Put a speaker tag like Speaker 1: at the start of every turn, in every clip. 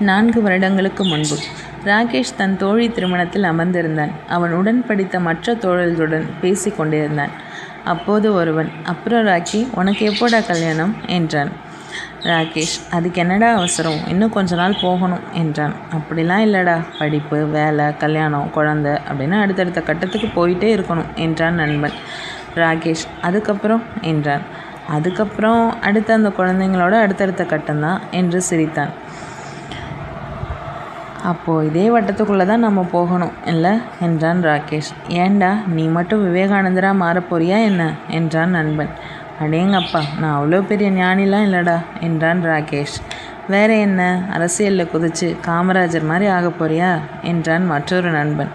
Speaker 1: நான்கு வருடங்களுக்கு முன்பு. ராகேஷ் தன் தோழி திருமணத்தில் அமர்ந்திருந்தான். அவன் உடன் படித்த மற்ற தோழர்களுடன் பேசி கொண்டிருந்தான். அப்போது ஒருவன் அப்புறம் ராக்கி உனக்கு எப்போடா கல்யாணம்? என்றான். ராகேஷ் அதுக்கு என்னடா அவசரம்? இன்னும் கொஞ்ச நாள் போகணும் என்றான். அப்படிலாம் இல்லைடா. படிப்பு வேலை கல்யாணம் குழந்த அப்படின்னு அடுத்தடுத்த கட்டத்துக்கு போயிட்டே இருக்கணும் என்றான் நண்பன். ராகேஷ் அதுக்கப்புறம்? என்றான். அதுக்கப்புறம் அடுத்த அந்த குழந்தைங்களோட அடுத்தடுத்த கட்டம்தான் என்று சிரித்தான். அப்போது இதே வட்டத்துக்குள்ளே தான் நம்ம போகணும் இல்லை? என்றான் ராகேஷ். ஏண்டா நீ மட்டும் விவேகானந்தராக மாறப்போறியா என்ன? என்றான் நண்பன். அடேங்கப்பா நான் அவ்வளோ பெரிய ஞானிலாம் இல்லைடா என்றான் ராகேஷ். வேற என்ன? அரசியலில் குதிச்சு காமராஜர் மாதிரி ஆக போறியா? என்றான் மற்றொரு நண்பன்.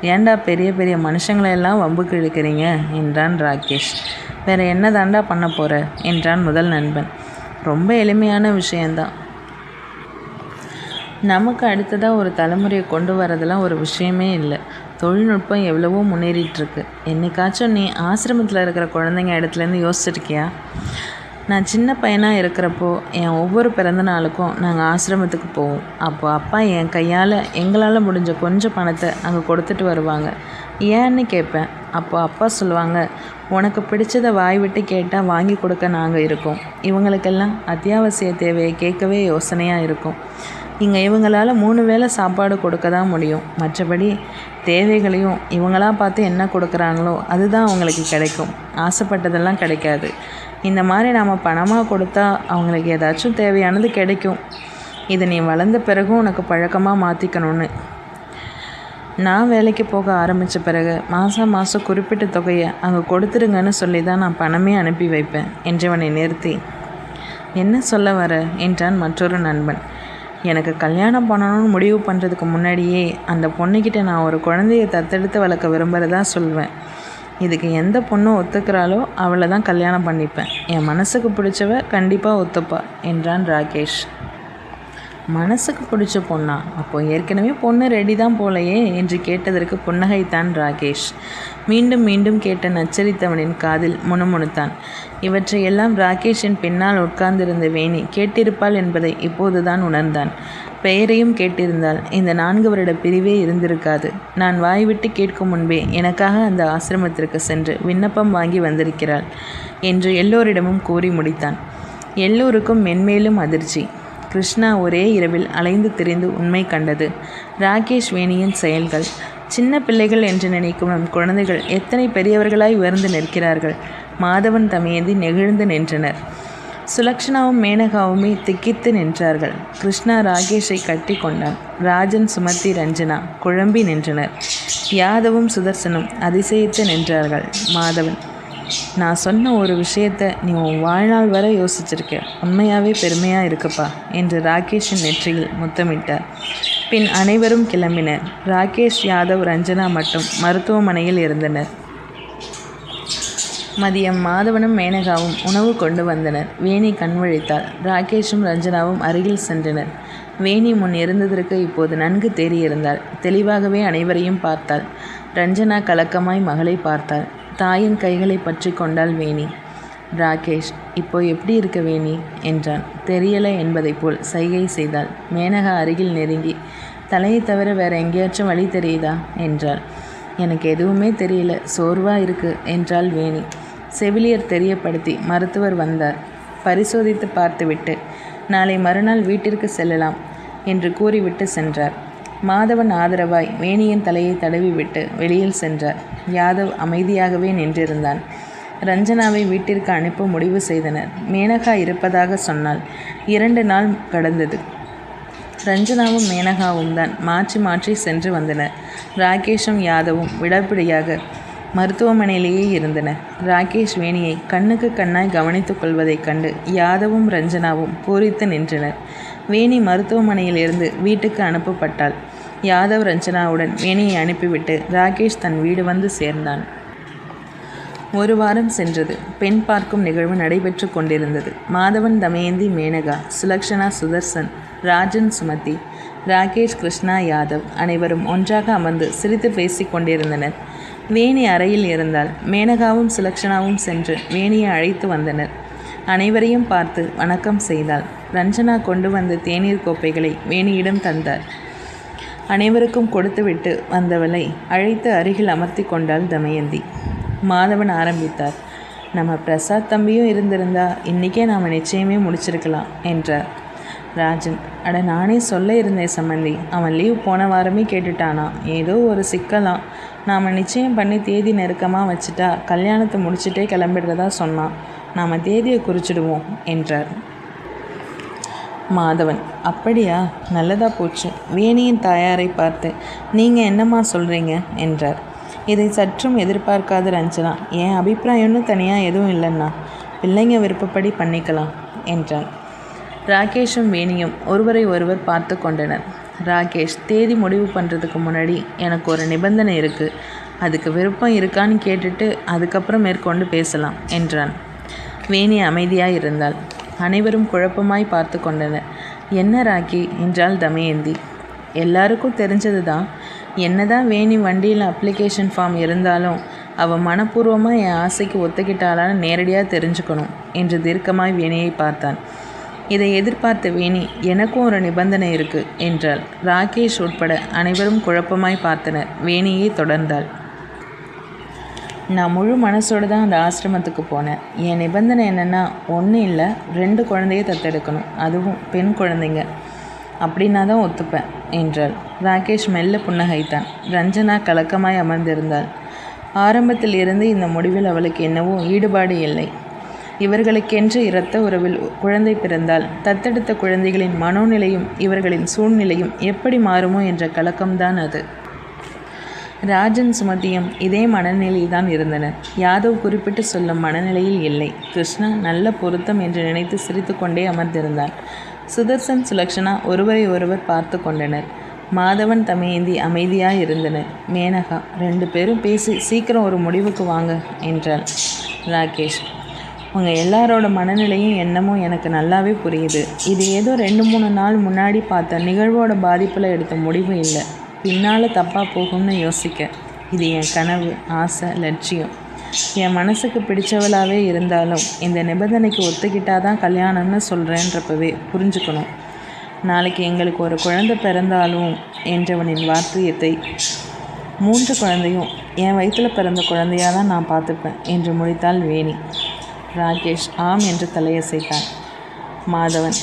Speaker 1: ஏண்டா பெரிய பெரிய மனுஷங்களை எல்லாம் வம்புக்கு இழுக்கிறீங்க என்றான் ராகேஷ். வேற என்ன தாண்டா பண்ண போகிற என்றான் முதல் நண்பன். ரொம்ப எளிமையான விஷயந்தான் நமக்கு அடுத்ததாக ஒரு தலைமுறையை கொண்டு வரதெல்லாம் ஒரு விஷயமே இல்லை. தொழில்நுட்பம் எவ்வளவோ முன்னேறிட்டுருக்கு. என்னைக்காச்சும் நீ ஆசிரமத்தில் இருக்கிற குழந்தைங்க இடத்துலேருந்து யோசிச்சிருக்கியா? நான் சின்ன பையனாக இருக்கிறப்போ என் ஒவ்வொரு பிறந்த நாளுக்கும் நாங்கள் ஆசிரமத்துக்கு போவோம். அப்போ அப்பா என் கையால் எங்களால் முடிஞ்ச கொஞ்சம் பணத்தை அங்கே கொடுத்துட்டு வருவாங்க. ஏன்னு கேட்பேன் அப்போ அப்பா சொல்லுவாங்க உனக்கு பிடிச்சதை வாய் விட்டு கேட்டால் வாங்கி கொடுக்க நாங்கள் இருக்கோம். இவங்களுக்கெல்லாம் அத்தியாவசிய தேவையை கேட்கவே யோசனையாக இருக்கும். இங்கே இவங்களால் மூணு வேளை சாப்பாடு கொடுக்க தான் முடியும். மற்றபடி தேவைகளையும் இவங்களாக பார்த்து என்ன கொடுக்குறாங்களோ அதுதான் அவங்களுக்கு கிடைக்கும். ஆசைப்பட்டதெல்லாம் கிடைக்காது. இந்த மாதிரி நாம் பணமாக கொடுத்தா அவங்களுக்கு ஏதாச்சும் தேவையானது கிடைக்கும். இது நீ வளர்ந்த பிறகும் உனக்கு பழக்கமாக மாற்றிக்கணும்னு நான் வேலைக்கு போக ஆரம்பித்த பிறகு மாதம் மாதம் குறிப்பிட்ட தொகையை அங்கே கொடுத்துருங்கன்னு சொல்லி தான் நான் பணமே அனுப்பி வைப்பேன் என்றவனை நிறுத்தி. என்ன சொல்ல வர? என்றான் மற்றொரு நண்பன். எனக்கு கல்யாணம் பண்ணணும்னு முடிவு பண்ணுறதுக்கு முன்னாடியே அந்த பொண்ணுக்கிட்ட நான் ஒரு குழந்தையை தத்தெடுத்து வளர்க்க விரும்புகிறதா சொல்வேன். இதுக்கு எந்த பொண்ணும் ஒத்துக்கிறாளோ அவளை தான் கல்யாணம் பண்ணிப்பேன். என் மனசுக்கு பிடிச்சவ கண்டிப்பாக ஒத்துப்பா என்றான் ராகேஷ். மனசுக்கு பிடிச்ச பொண்ணா? அப்போ ஏற்கனவே பொண்ணு ரெடி தான் போலையே என்று கேட்டதற்கு புன்னகைத்தான் ராகேஷ். மீண்டும் மீண்டும் கேட்ட நச்சரித்தவனின் காதில் முணுமுணுத்தான். இவற்றையெல்லாம் ராகேஷின் பின்னால் உட்கார்ந்திருந்த வேணி கேட்டிருப்பாள் என்பதை இப்போதுதான் உணர்ந்தான். பெயரையும் கேட்டிருந்தால் இந்த நான்கு வருட பிரிவே இருந்திருக்காது. நான் வாய்விட்டு கேட்கும் முன்பே எனக்காக அந்த ஆசிரமத்திற்கு சென்று விண்ணப்பம் வாங்கி வந்திருக்கிறாள் என்று எல்லோரிடமும் கூறி முடித்தான். எல்லோருக்கும் மென்மேலும் அதிர்ச்சி. கிருஷ்ணா ஒரே இரவில் அலைந்து திரிந்து உண்மை கண்டது. ராகேஷ் வேணியின் செயல்கள். சின்ன பிள்ளைகள் என்று நினைக்கும் நம் குழந்தைகள் எத்தனை பெரியவர்களாய் உயர்ந்து நிற்கிறார்கள். மாதவன் தமையந்தி நெகிழ்ந்து நின்றனர். சுலக்ஷனாவும் மேனகாவுமே திக்கித்து நின்றார்கள். கிருஷ்ணா ராகேஷை கட்டி கொண்டான். ராஜன் சுமதி ரஞ்சனா குழம்பி நின்றனர். யாதவும் சுதர்சனும் அதிசயித்து நின்றார்கள். மாதவன் நான் சொன்ன ஒரு விஷயத்த நீ உன் வாழ்நாள் வரை யோசிச்சிருக்க. உண்மையாகவே பெருமையாக இருக்குப்பா என்று ராகேஷின் நெற்றியில் முத்தமிட்டார். பின் அனைவரும் கிளம்பினர். ராகேஷ் யாதவ் ரஞ்சனா மட்டும் மருத்துவமனையில் இருந்தனர். மதியம் மாதவனும் மேனகாவும் உணவு கொண்டு வந்தனர். வேணி கண்வழித்தாள். ராகேஷும் ரஞ்சனாவும் அருகில் சென்றனர். வேணி முன் இருந்ததற்கு இப்போது நன்கு தேறியிருந்தாள். தெளிவாகவே அனைவரையும் பார்த்தாள். ரஞ்சனா கலக்கமாய் மகளை பார்த்தாள். தாயின் கைகளை பற்றி கொண்டாள் வேணி. ராகேஷ் இப்போ எப்படி இருக்க வேணி? என்றான். தெரியலை என்பதைப் போல் சைகை செய்தாள். மேனகா அருகில் நெருங்கி தலையை தவிர வேற எங்கேயாச்சும் வழி தெரியுதா? என்றாள். எனக்கு எதுவுமே தெரியல. சோர்வா இருக்கு என்றாள் வேணி. செவிலியர் தெரியப்படுத்தி மருத்துவர் வந்தார். பரிசோதித்து பார்த்துவிட்டு நாளை மறுநாள் வீட்டிற்கு செல்லலாம் என்று கூறிவிட்டு சென்றார். மாதவன் ஆதரவாய் வேணியின் தலையை தடவிவிட்டு வெளியில் சென்றார். யாதவ் அமைதியாகவே நின்றிருந்தான். ரஞ்சனாவை வீட்டிற்கு அனுப்ப முடிவு செய்தனர். மேனகா இருப்பதாக சொன்னால் இரண்டு நாள் கடந்தது. ரஞ்சனாவும் மேனகாவும் தான் மாற்றி மாற்றி சென்று வந்தனர். ராகேஷும் யாதவும் விடப்பிடியாக மருத்துவமனையிலேயே இருந்தனர். ராகேஷ் வேணியை கண்ணுக்கு கண்ணாய் கவனித்துக் கொள்வதைக் கண்டு யாதவும் ரஞ்சனாவும் பூரித்து நின்றனர். வேணி மருத்துவமனையில் இருந்து வீட்டுக்கு அனுப்பப்பட்டாள். யாதவ் ரஞ்சனாவுடன் வேணியை அனுப்பிவிட்டு ராகேஷ் தன் வீடு வந்து சேர்ந்தான். ஒரு வாரம் சென்றது. பெண் பார்க்கும் நிகழ்வு நடைபெற்று கொண்டிருந்தது. மாதவன் தமயந்தி மேனகா சுலக்ஷனா சுதர்சன் ராஜன் சுமதி ராகேஷ் கிருஷ்ணா யாதவ் அனைவரும் ஒன்றாக அமர்ந்து சிரித்து பேசிக் கொண்டிருந்தனர். வேணி அறையில் இருந்தால் மேனகாவும் சுலக்ஷனாவும் சென்று வேணியை அழைத்து வந்தனர். அனைவரையும் பார்த்து வணக்கம் செய்தாள். ரஞ்சனா கொண்டு வந்த தேநீர் கோப்பைகளை வேணியிடம் தந்தார். அனைவருக்கும் கொடுத்துவிட்டு வந்தவளை அழைத்து அருகில் அமர்த்தி கொண்டாள் தமயந்தி. மாதவன் ஆரம்பித்தார். நம்ம பிரசாத் தம்பியும் இருந்திருந்தா இன்றைக்கே நாம் நிச்சயமே முடிச்சிருக்கலாம் என்றார். ராஜன் அட நானே சொல்ல இருந்தேன் சம்மந்தி அவன் லீவ் போன வாரமே கேட்டுட்டானா. ஏதோ ஒரு சிக்கலாம். நாம் நிச்சயம் பண்ணி தேதி நெருக்கமாக வச்சுட்டா கல்யாணத்தை முடிச்சுட்டே கிளம்பிடுறதா சொன்னான். நாம் தேதியை குறிச்சிடுவோம் என்றார். மாதவன் அப்படியா? நல்லதா போச்சு. வேணியின் தாயாரை பார்த்து நீங்கள் என்னம்மா சொல்கிறீங்க என்றார். இதை சற்றும் எதிர்பார்க்காத ரஞ்சனா. என் அபிப்பிராயம்னு தனியாக எதுவும் இல்லைன்னா பிள்ளைங்க விருப்பப்படி பண்ணிக்கலாம் என்றான். ராகேஷும் வேணியும் ஒருவரை ஒருவர் பார்த்து கொண்டனர். ராகேஷ் தேதி முடிவு பண்ணுறதுக்கு முன்னாடி எனக்கு ஒரு நிபந்தனை இருக்குது அதுக்கு விருப்பம் இருக்கான்னு கேட்டுட்டு அதுக்கப்புறம் மேற்கொண்டு பேசலாம் என்றான். வேணி அமைதியாக இருந்தாள். அனைவரும் குழப்பமாய் பார்த்து கொண்டனர். என்ன ராக்கி என்றாள் தமயந்தி. எல்லாருக்கும் தெரிஞ்சது தான் என்னதான் வேணி வண்டியில் அப்ளிகேஷன் ஃபார்ம் இருந்தாலும் அவள் மனப்பூர்வமாக என் ஆசைக்கு ஒத்துக்கிட்டாளான்னு நேரடியாக தெரிஞ்சுக்கணும் என்று தீர்க்கமாய் வேணியை பார்த்தான். இதை எதிர்பார்த்த வேணி எனக்கும் ஒரு நிபந்தனை இருக்கு என்றாள். ராகேஷ் உட்பட அனைவரும் குழப்பமாய் பார்த்தனர். வேணியை தொடர்ந்தாள். நான் முழு மனசோடு தான் அந்த ஆசிரமத்துக்கு போனேன். என் நிபந்தனை என்னென்னா ஒன்றும் இல்லை ரெண்டு குழந்தைய தத்தெடுக்கணும். அதுவும் பெண் குழந்தைங்க. அப்படின்னா தான் ஒத்துப்பேன் என்றாள். ராகேஷ் மெல்ல புன்னகைத்தான். ரஞ்சனா கலக்கமாய் அமர்ந்திருந்தாள். ஆரம்பத்தில் இருந்து இந்த முடிவில் அவளுக்கு என்னவோ ஈடுபாடு இல்லை. இவர்களுக்கென்று இரத்த உறவில் குழந்தை பிறந்தால் தத்தெடுத்த குழந்தைகளின் மனோநிலையும் இவர்களின் சூழ்நிலையும் எப்படி மாறுமோ என்ற கலக்கம்தான் அது. ராஜன் சுமதியும் இதே மனநிலையில் தான் இருந்தனர். யாதவ் குறிப்பிட்டு சொல்லும் மனநிலையில் இல்லை. கிருஷ்ணா நல்ல பொருத்தம் என்று நினைத்து சிரித்து கொண்டே அமர்ந்திருந்தார். சுதர்சன் சுலக்ஷனா ஒருவரை ஒருவர் பார்த்து கொண்டனர். மாதவன் தமையேந்தி அமைதியாக இருந்தனர். மேனகா ரெண்டு பேரும் பேசி சீக்கிரம் ஒரு முடிவுக்கு வாங்க என்றாள் ராகேஷ். உங்கள் எல்லாரோட மனநிலையும் எண்ணமும் எனக்கு நல்லாவே புரியுது. இது ஏதோ ரெண்டு மூணு நாள் முன்னாடி பார்த்த நிகழ்வோட பாதிப்பில் எடுத்த முடிவு இல்லை. பின்னால் தப்பாக போகும்னு யோசிக்க. இது என் கனவு ஆசை லட்சியம். என் மனசுக்கு பிடிச்சவளாகவே இருந்தாலும் இந்த நிபந்தனைக்கு ஒத்துக்கிட்டா தான் கல்யாணம்னு சொல்கிறேன்றப்பவே புரிஞ்சுக்கணும். நாளைக்கு எங்களுக்கு ஒரு குழந்தை பிறந்தாலும் என்றவனின் வார்த்தையத்தை மூன்று குழந்தையும் என் வயிற்றில் பிறந்த குழந்தையாக தான் நான் பார்த்துப்பேன் என்று முடித்தாள் வேணி. ராகேஷ் ஆம் என்று தலையசைத்தான் மாதவன்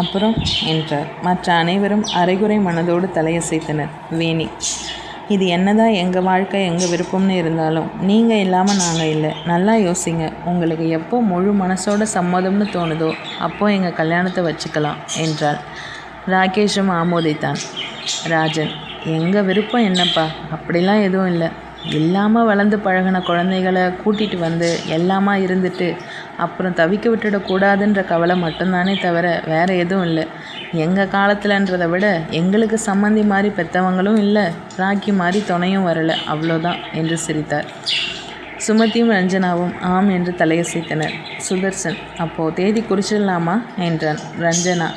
Speaker 1: அப்புறம் என்றார். மற்ற அனைவரும் அரைகுறை மனதோடு தலையசைத்தனர். வேணி இது என்னதான் எங்கள் வாழ்க்கை எங்கள் விருப்பம்னு இருந்தாலும் நீங்கள் இல்லாமல் நாங்கள் இல்லை. நல்லா யோசிங்க. உங்களுக்கு எப்போ முழு மனசோட சம்மதம்னு தோணுதோ அப்போது எங்கள் கல்யாணத்தை வச்சுக்கலாம் என்றாள். ராகேஷும் ஆமோதித்தான். ராஜன் எங்கள் விருப்பம் என்னப்பா? அப்படிலாம் எதுவும் இல்லை. இல்லாமல் வளர்ந்து பழகின குழந்தைகளை கூட்டிகிட்டு வந்து எல்லாமா இருந்துட்டு அப்புறம் தவிக்க விட்டுடக்கூடாதுன்ற கவலை மட்டும்தானே தவிர வேறு எதுவும் இல்லை. எங்கள் காலத்தில்ன்றதை விட எங்களுக்கு சம்மந்தி மாதிரி பெற்றவங்களும் இல்லை. ராக்கி மாதிரி துணையும் வரலை. அவ்வளோதான் என்று சிரித்தார். சுமதியும் ரஞ்சனாவும் ஆம் என்று தலையசைத்தனர். சுதர்சன் அப்போது தேதி குறிச்சிடலாமா? என்றான். ரஞ்சனா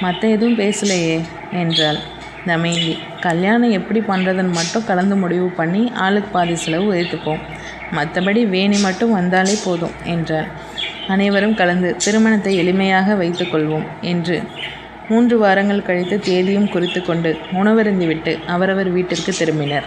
Speaker 1: மற்ற எதுவும் பேசலையே என்றாள். தமயந்தி கல்யாணம் எப்படி பண்ணுறதுன்னு மட்டும் கலந்து முடிவு பண்ணி ஆளுக்கு பாதி செலவு ஏற்றுப்போம் மற்றபடி வேணி மட்டும் வந்தாலே போதும் என்றார் அனைவரும் கலந்து திருமணத்தை எளிமையாக வைத்துக்கொள்வோம் என்று மூன்று வாரங்கள் கழித்து தேதியும் குறித்து கொண்டு உணவருந்திவிட்டு அவரவர் வீட்டிற்கு திரும்பினர்.